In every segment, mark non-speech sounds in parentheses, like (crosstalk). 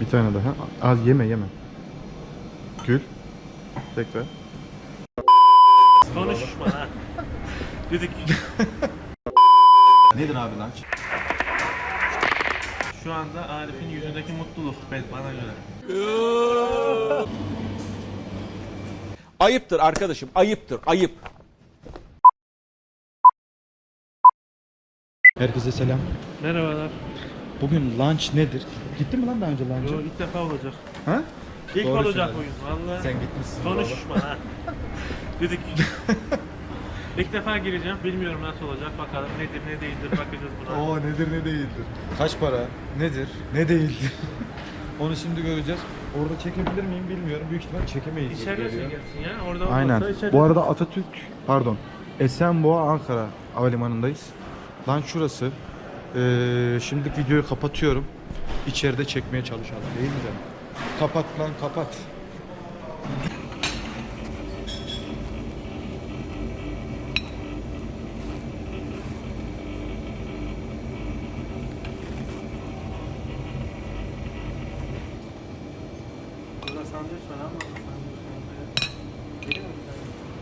Bir tane daha. Az yeme yeme. Gül. Tekrar. Konuşma ha. Dedik (laughs) Nedir abi lunch? şu anda Arif'in yüzündeki mutluluk ben bana göre. Ayıptır arkadaşım, ayıptır, ayıp. Herkese selam. Merhabalar. Bugün lunch nedir? Gittin mi lan daha önce lunch'a? Yo, ilk defa olacak. Ha? İlk Doğru olacak söyledin. oyun vallahi. Sen gitmişsin. Konuşma ha. (laughs) Dedik (laughs) İlk defa gireceğim. Bilmiyorum nasıl olacak. Bakalım nedir ne değildir bakacağız buna. Oo nedir ne değildir. Kaç para? Nedir? Ne değildir? (laughs) Onu şimdi göreceğiz. Orada çekebilir miyim bilmiyorum. Büyük ihtimal çekemeyiz. gibi İçeride geliyor. çekersin ya. Orada Aynen. olmazsa içeride. Bu arada Atatürk, pardon, Esenboğa Ankara Havalimanı'ndayız. Lan şurası. Ee, şimdilik videoyu kapatıyorum. İçeride çekmeye çalışalım. Değil mi canım? Kapat lan kapat.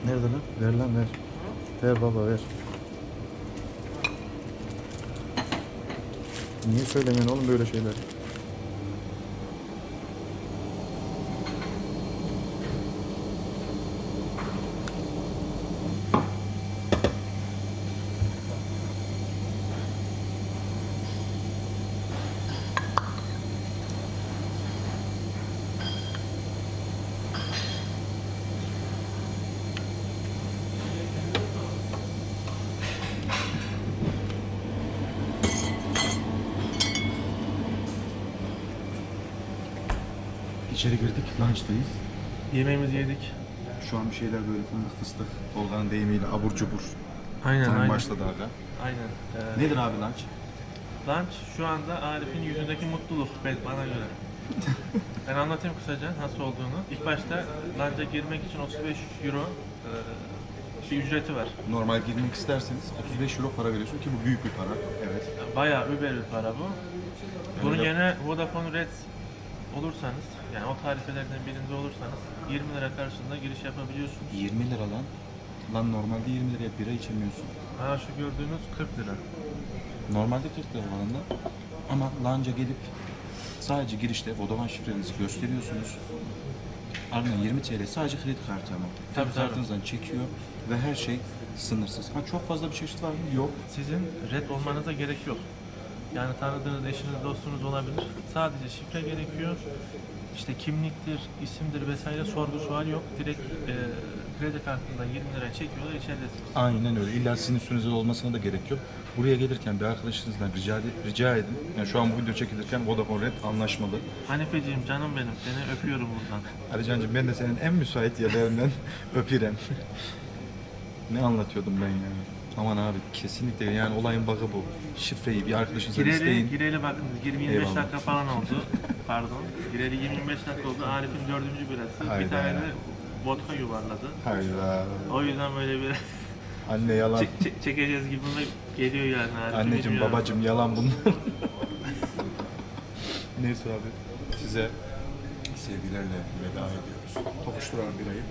Nerede lan? Ver lan ver. Ver baba ver. Niye söylemiyorsun oğlum böyle şeyler? İçeri girdik, lunch'tayız. Yemeğimizi yedik. Şu an bir şeyler böyle fındık fıstık, Tolga'nın deyimiyle abur cubur. Aynen Tam aynen. başladı aga. Aynen. Ee, Nedir abi lunch? Lunch şu anda Arif'in yüzündeki mutluluk ben bana göre. (laughs) ben anlatayım kısaca nasıl olduğunu. İlk başta lunch'a girmek için 35 euro e, bir ücreti var. Normal girmek isterseniz 35 euro para veriyorsun ki bu büyük bir para. Evet. Bayağı über bir para bu. Bunun Öyle. yerine Vodafone Red olursanız, yani o tarifelerden birinde olursanız 20 lira karşılığında giriş yapabiliyorsunuz. 20 lira lan. Lan normalde 20 liraya bira içemiyorsun. Ha şu gördüğünüz 40 lira. Normalde 40 lira oranında. Ama lanca gelip sadece girişte Vodafone şifrenizi gösteriyorsunuz. Ardından 20 TL sadece kredi kartı ama. Tabii, tabii. kartınızdan çekiyor ve her şey sınırsız. Ha çok fazla bir çeşit var mı? Yok. Sizin red olmanıza gerek yok. Yani tanıdığınız eşiniz, dostunuz olabilir. Sadece şifre gerekiyor. İşte kimliktir, isimdir vesaire sorgu sual yok. Direkt e, kredi kartından 20 lira çekiyorlar içeridesiniz. Aynen öyle. İlla sizin üstünüzde olmasına da gerek yok. Buraya gelirken bir arkadaşınızdan rica, rica edin. Yani şu an bu video çekilirken Vodafone Red anlaşmalı. Hanifeciğim canım benim seni öpüyorum buradan. Alican'cığım ben de senin en müsait yerlerinden (laughs) öpürem. ne anlatıyordum ben ya? Aman abi kesinlikle yani olayın bug'ı bu. Şifreyi bir arkadaşınızdan Gireli, isteyin. gireli bakın 20-25 Eyvallah. dakika falan oldu. (laughs) Pardon. Gireli 20-25 dakika oldu. Arif'in dördüncü birası. Hayda. Bir tane de vodka yuvarladı. Hayda. O yüzden böyle bir (laughs) Anne yalan. çek- çek- çekeceğiz gibi geliyor yani. Arif'i Anneciğim bilmiyorum. babacığım yalan bunlar. (laughs) Neyse abi. Size sevgilerle veda ediyoruz. Tokuştur abi birayı.